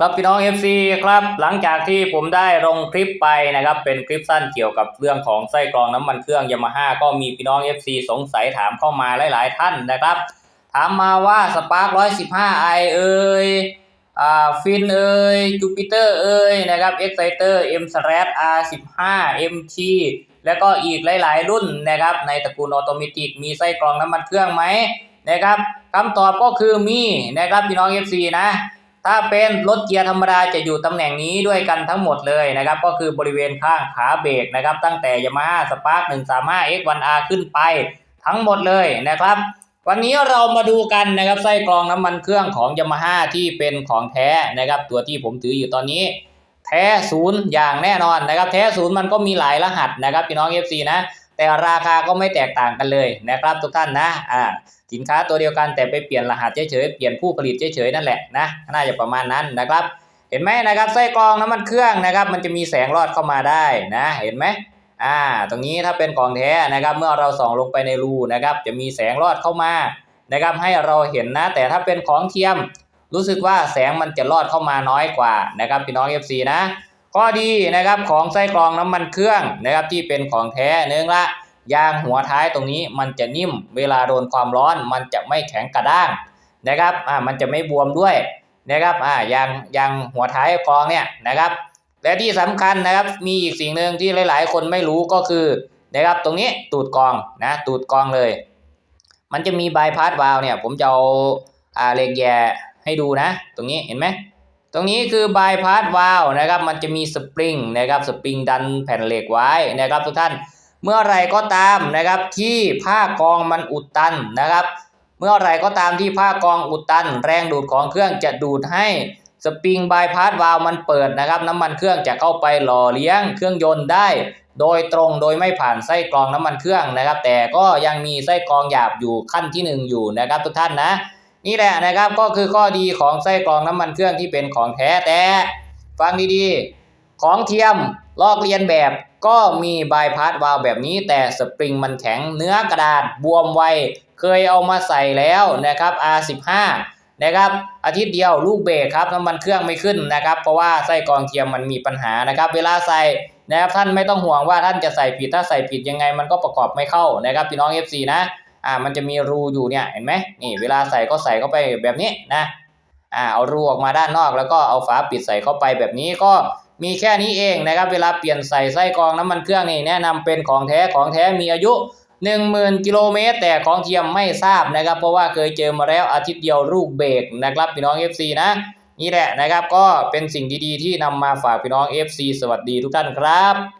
ครับพี่น้อง FC ครับหลังจากที่ผมได้ลงคลิปไปนะครับเป็นคลิปสั้นเกี่ยวกับเรื่องของไส้กรองน้ำมันเครื่องยามาฮ่าก็มีพี่น้อง FC สงสัยถามเข้ามาหลาย ๆ ท่านนะครับ ถามมาว่าสปาร์ค115 i เอ่ยอ่าฟินเอ่ยจูปิเตอร์เอ่ยนะครับ Exciter M slash R15 MT แล้วก็อีกหลาย ๆ รุ่นนะครับในตระกูลออโตเมติกมีไส้กรองน้ำมันเครื่องไหมนะครับคำตอบก็คือมีนะครับพี่น้อง FC นะ ถ้าเป็นรถเกียร์ธรรมดาจะอยู่ตำแหน่งนี้ด้วยกันทั้งหมดเลยนะครับ ก็คือบริเวณข้างขาเบรกนะครับ ตั้งแต่ Yamaha Spark 135 X1R ขึ้นไปทั้งหมดเลยนะครับ วันนี้เรามาดูกันนะครับไส้กรองน้ำมันเครื่องของ Yamaha ที่เป็นของแท้นะครับ ตัวที่ผมถืออยู่ตอนนี้ แท้ศูนย์อย่างแน่นอนนะครับ แท้ศูนย์มันก็มีหลายรหัสนะครับพี่น้อง FC นะ แต่ราคาก็ไม่แตกต่างกันเลยนะครับทุกท่านนะอ่าสินค้าตัวเดียวกันแต่ไปเปลี่ยนรหัสเฉยๆเปลี่ยนผู้ผลิตเฉยๆนั่นแหละนะน่าจะประมาณนั้นนะครับ เห็นไหมนะครับไส้กรองน้ำมันเครื่องนะครับ มันจะมีแสงรอดเข้ามาได้นะ เห็นไหมอ่า ตรงนี้ถ้าเป็นของแท้นะครับ เมื่อเราส่องลงไปในรูนะครับ จะมีแสงรอดเข้ามานะครับ ให้เราเห็นนะ แต่ถ้าเป็นของเทียม รู้สึกว่าแสงมันจะรอดเข้ามาน้อยกว่านะครับพี่น้อง FC นะ ข้อดีนะครับของไส้กรองน้ำมันเครื่องนะครับที่เป็นของแท้เนื่องละยางหัวท้ายตรงนี้มันจะนิ่ม เวลาโดนความร้อนมันจะไม่แข็งกระด้างนะครับอ่ามันจะไม่บวมด้วยนะครับอ่ายางยางหัวท้ายกรองเนี่ยนะครับและที่สำคัญนะครับมีอีกสิ่งหนึ่งที่หลาย ๆ คนไม่รู้ก็คือนะครับตรงนี้ตูดกรองนะตูดกรองเลย มันจะมีบายพาสวาล์วเนี่ยผมจะเอาอ่าเหล็กแย่ให้ดูนะ ตรงนี้เห็นไหม ตรงนี้คือบายพาสวาลนะครับ มันจะมีสปริงนะครับสปริงดันแผ่นเหล็กไว้นะครับทุกท่าน เมื่อไรก็ตามนะครับที่ผ้ากองมันอุดตันนะครับ เมื่อไรก็ตามที่ผ้ากองอุดตัน แรงดูดของเครื่องจะดูดให้สปริงบายพาสวาลวมันเปิดนะครับ น้ำมันเครื่องจะเข้าไปหล่อเลี้ยงเครื่องยนต์ได้ โดยตรงโดยไม่ผ่านไส้กรองน้ำมันเครื่องนะครับ แต่ก็ยังมีไส้กรองหยาบอยู่ขั้นที่หนึ่งอยู่นะครับทุกท่านนะ นี่แหละนะครับก็คือข้อดีของไส้กรองน้ำมันเครื่องที่เป็นของแท้แต่ฟังดีๆ ของเทียมลอกเลียนแบบก็มีบายพาสวาลวแบบนี้ แต่สปริงมันแข็งเนื้อกระดาษบวมไว เคยเอามาใส่แล้วนะครับ R15 นะครับอาทิตย์เดียวลูกเบรกครับน้ำมันเครื่องไม่ขึ้นนะครับ เพราะว่าไส้กรองเทียมมันมีปัญหานะครับ เวลาใส่นะครับท่านไม่ต้องห่วงว่าท่านจะใส่ผิดถ้าใส่ผิดยังไงมันก็ประกอบไม่เข้านะครับพี่น้อง FC นะ อ่ามันจะมีรูอยู่เนี่ยเห็นไหมนี่เวลาใส่ก็ใส่เข้าไปแบบนี้นะอ่าเอารูออกมาด้านนอก แล้วก็เอาฝาปิดใส่เข้าไปแบบนี้ก็มีแค่นี้เองนะครับ เวลาเปลี่ยนใส่ไส้กรองน้ำมันเครื่องนี่แนะนำเป็นของแท้ของแท้มีอายุ 10,000กิโลเมตรแต่ของเทียมไม่ทราบนะครับ เพราะว่าเคยเจอมาแล้วอาทิตย์เดียวลูกเบรกนะครับพี่น้อง FC นะนี่แหละนะครับก็เป็นสิ่งดีๆ ที่นำมาฝากพี่น้อง FC สวัสดีทุกท่านครับ